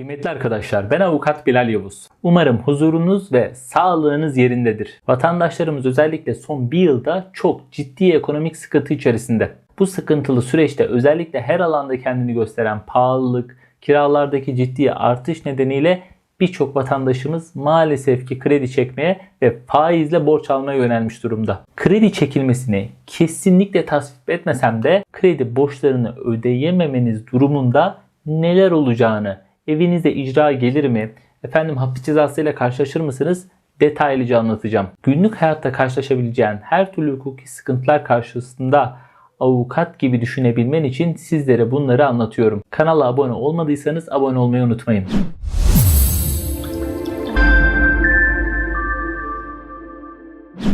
Kıymetli arkadaşlar ben avukat Bilal Yavuz. Umarım huzurunuz ve sağlığınız yerindedir. Vatandaşlarımız özellikle son bir yılda çok ciddi ekonomik sıkıntı içerisinde. Bu sıkıntılı süreçte özellikle her alanda kendini gösteren pahalılık, kiralardaki ciddi artış nedeniyle birçok vatandaşımız maalesef ki kredi çekmeye ve faizle borç almaya yönelmiş durumda. Kredi çekilmesini kesinlikle tasvip etmesem de kredi borçlarını ödeyememeniz durumunda neler olacağını, evinize icra gelir mi, efendim hapis cezası ile karşılaşır mısınız? Detaylıca anlatacağım. Günlük hayatta karşılaşabileceğin her türlü hukuki sıkıntılar karşısında avukat gibi düşünebilmen için sizlere bunları anlatıyorum. Kanala abone olmadıysanız abone olmayı unutmayın.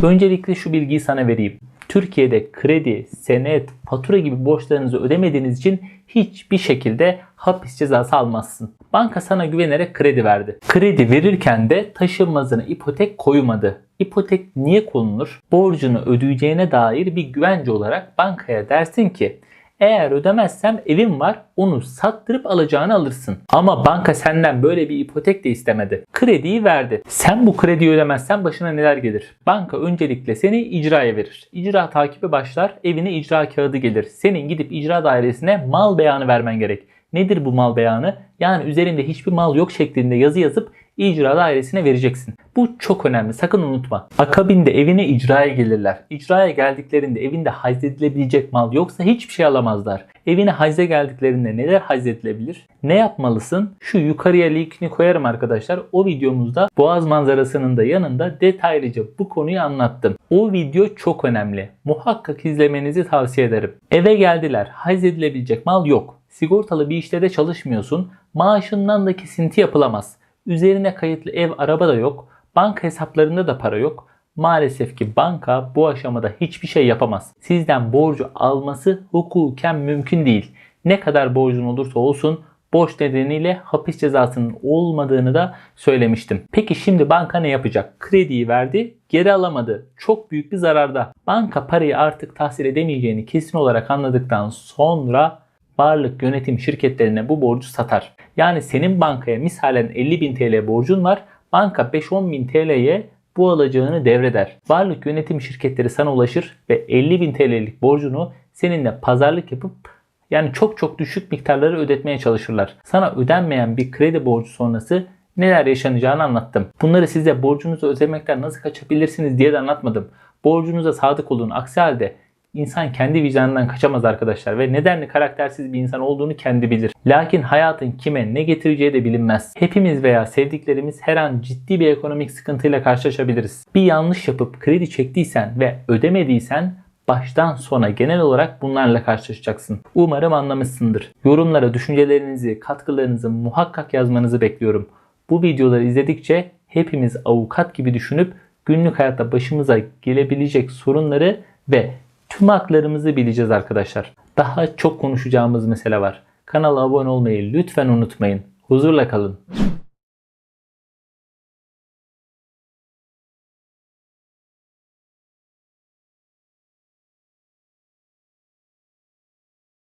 Öncelikle şu bilgiyi sana vereyim. Türkiye'de kredi, senet, fatura gibi borçlarınızı ödemediğiniz için hiçbir şekilde hapis cezası almazsın. Banka sana güvenerek kredi verdi. Kredi verirken de taşınmazına ipotek koymadı. İpotek niye konulur? Borcunu ödeyeceğine dair bir güvence olarak bankaya dersin ki eğer ödemezsem evim var onu sattırıp alacağını alırsın. Ama banka senden böyle bir ipotek de istemedi. Krediyi verdi. Sen bu krediyi ödemezsen başına neler gelir? Banka öncelikle seni icraya verir. İcra takibi başlar evine icra kağıdı gelir. Senin gidip icra dairesine mal beyanı vermen gerek. Nedir bu mal beyanı? Yani üzerinde hiçbir mal yok şeklinde yazı yazıp icra dairesine vereceksin. Bu çok önemli. Sakın unutma. Akabinde evine icraya gelirler. İcraya geldiklerinde evinde haczedilebilecek mal yoksa hiçbir şey alamazlar. Evine hacze geldiklerinde neler haczedilebilir? Ne yapmalısın? Şu yukarıya linkini koyarım arkadaşlar. O videomuzda Boğaz manzarasının da yanında detaylıca bu konuyu anlattım. O video çok önemli. Muhakkak izlemenizi tavsiye ederim. Eve geldiler. Haczedilebilecek mal yok. Sigortalı bir işte de çalışmıyorsun. Maaşından da kesinti yapılamaz. Üzerine kayıtlı ev, araba da yok. Banka hesaplarında da para yok. Maalesef ki banka bu aşamada hiçbir şey yapamaz. Sizden borcu alması hukuken mümkün değil. Ne kadar borcun olursa olsun borç nedeniyle hapis cezasının olmadığını da söylemiştim. Peki şimdi banka ne yapacak? Krediyi verdi, geri alamadı. Çok büyük bir zararda. Banka parayı artık tahsil edemeyeceğini kesin olarak anladıktan sonra varlık yönetim şirketlerine bu borcu satar. Yani senin bankaya misalen 50.000 TL borcun var. Banka 5-10.000 TL'ye bu alacağını devreder. Varlık yönetim şirketleri sana ulaşır ve 50.000 TL'lik borcunu seninle pazarlık yapıp yani çok çok düşük miktarları ödetmeye çalışırlar. Sana ödenmeyen bir kredi borcu sonrası neler yaşanacağını anlattım. Bunları size borcunuzu ödemekten nasıl kaçabilirsiniz diye de anlatmadım. Borcunuza sadık olun. Aksi halde İnsan kendi vicdanından kaçamaz arkadaşlar ve nedenli karaktersiz bir insan olduğunu kendi bilir. Lakin hayatın kime ne getireceği de bilinmez. Hepimiz veya sevdiklerimiz her an ciddi bir ekonomik sıkıntıyla karşılaşabiliriz. Bir yanlış yapıp kredi çektiysen ve ödemediysen baştan sona genel olarak bunlarla karşılaşacaksın. Umarım anlamışsındır. Yorumlara düşüncelerinizi, katkılarınızı muhakkak yazmanızı bekliyorum. Bu videoları izledikçe hepimiz avukat gibi düşünüp günlük hayatta başımıza gelebilecek sorunları ve tüm haklarımızı bileceğiz arkadaşlar. Daha çok konuşacağımız mesele var. Kanala abone olmayı lütfen unutmayın. Huzurla kalın.